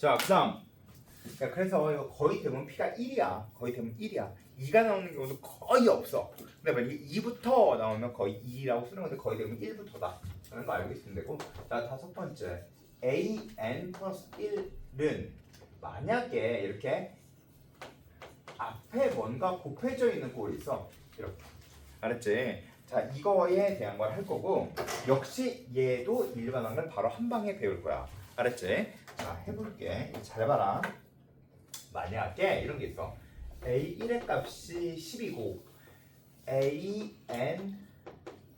자, 그 다음. 야, 그래서 이거 거의 대부분 P가 1이야. 거의 대부분 1이야. 2가 나오는 경우도 거의 없어. 근데 만약에 2부터 나오면 거의 2라고 쓰는 건데 거의 대부분 1부터다. 라는 거 알고 있으면 되고. 자, 다섯 번째. a n 플러스 1은 만약에 이렇게 앞에 뭔가 곱해져 있는 꼴이 있어. 이렇게. 알았지? 자, 이거에 대한 걸 할 거고 역시 얘도 일반한 걸 바로 한 방에 배울 거야. 알았지? 자, 해볼게. 잘 봐라. 만약에 이런 게 있어. a1의 값이 10이고 an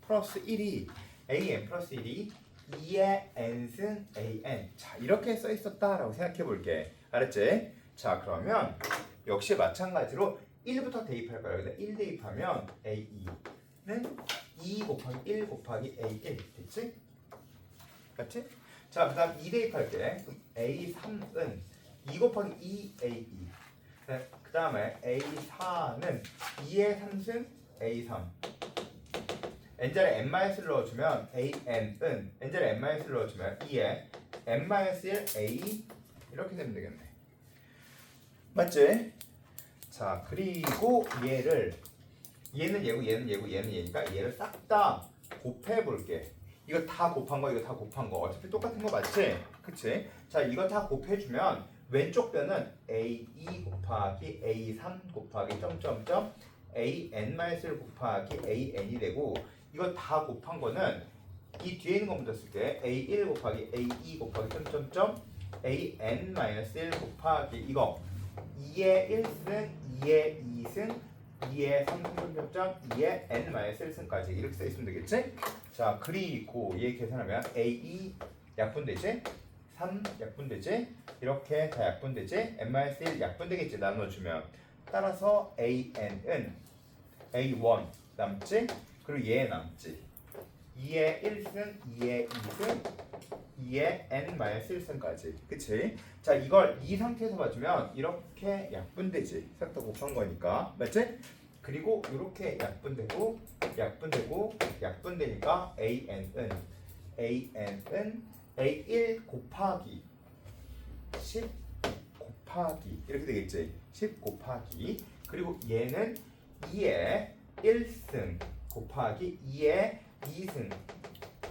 플러스 1이 an 플러스 1이 2의 n승 an 자 이렇게 써 있었다라고 생각해 볼게 알았지? 자 그러면 역시 마찬가지로 1부터 대입할 거야 여기다 1 대입하면 a2는 2 곱하기 1 곱하기 a1 됐지? 맞지? 자 그 다음 2 대입할게 그럼 a3은 2 곱하기 2a2 그 다음에 a4는 2의 3승 a3 n자리에 n-를 넣어주면 an은 n자리에 n-를 넣어주면 2에 n-1 a 이렇게 되면 되겠네. 맞지? 자 그리고 얘를 얘는 얘고 얘는 얘고 얘는 얘니까 얘를 싹 다 곱해 볼게 이거 다 곱한 거 이거 다 곱한 거. 어차피 똑같은 거 맞지? 그치? 자 이거 다 곱해주면 왼쪽 변은 a2 곱하기 a3 곱하기 점점점. An-1 곱하기 an이 되고 이거 다 곱한 거는 이 뒤에 있는 거 먼저 쓸게. A1 곱하기 a2 곱하기 점점점. An-1 곱하기 이거. 2의 1승 2의 2승 2의 3승 점점점 2의 n-1승까지 이렇게 써 있으면 되겠지? 자 그리고 얘 계산하면 a2 약분되지? 3 약분되지? 이렇게 다 약분되지? n-1 약분되겠지 나눠주면 따라서 an은 a1 남지? 그리고 얘 남지 2의 1승 2의 2승 2의 n-1승까지 그치? 자 이걸 이 상태에서 봐주면 이렇게 약분되지 싹 다 곱한 거니까 맞지? 그리고 이렇게 약분되고 약분되고 약분되니까 an은 an은 a1 곱하기 10 곱하기 이렇게 되겠지? 10 곱하기. 그리고 얘는 2의 1승 곱하기 2의 2승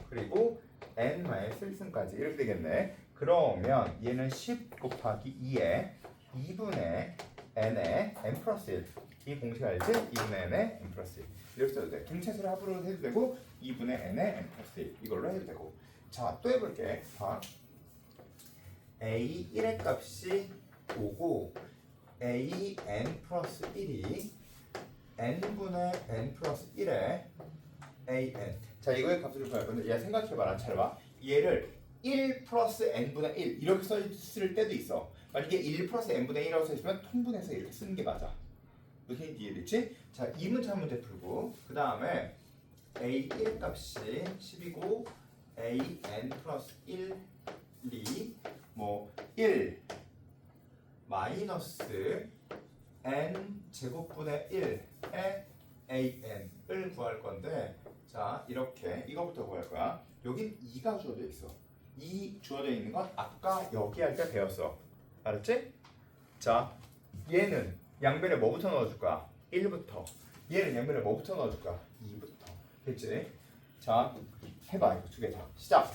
그리고 n-1승까지 이렇게 되겠네. 그러면 얘는 10 곱하기 2의 2분의 n의 n 플러스 1 이 공식 알지? 2분의 n의 n 플러스 1 이렇게 써도 돼. 분체수를 합으로 해도 되고 2분의 n의 n 플러스 1 이걸로 해도 되고. 자 또 해볼게. 봐 a 1의 값이 5고 a n 플러스 1이 n분의 n 플러스 1의 an 자 이거의 값을 구할 건데 얘 생각해봐라. 잘봐. 얘를 1 플러스 n분의 1 이렇게 써있을 때도 있어. 만약에 1 플러스 n분의 1이라고 써있으면 통분해서 이렇게 쓰는 게 맞아 무슨 이해됐지? 자, 이 문제 한 문제 풀고 그 다음에 a 1 값이 10이고 a n 플러스 1이 뭐1 마이너스 n 제곱분의 1의 a n을 구할 건데 자 이렇게 이거부터 구할 거야 여긴 2가 주어져 있어 2 주어져 있는 건 아까 여기 할 때 배웠어 알았지? 자 얘는 양변에 뭐부터 넣어줄 거야? 1부터 얘는 양변에 뭐부터 넣어줄 거야? 2부터 됐지? 자 해봐 이거 두 개 다 시작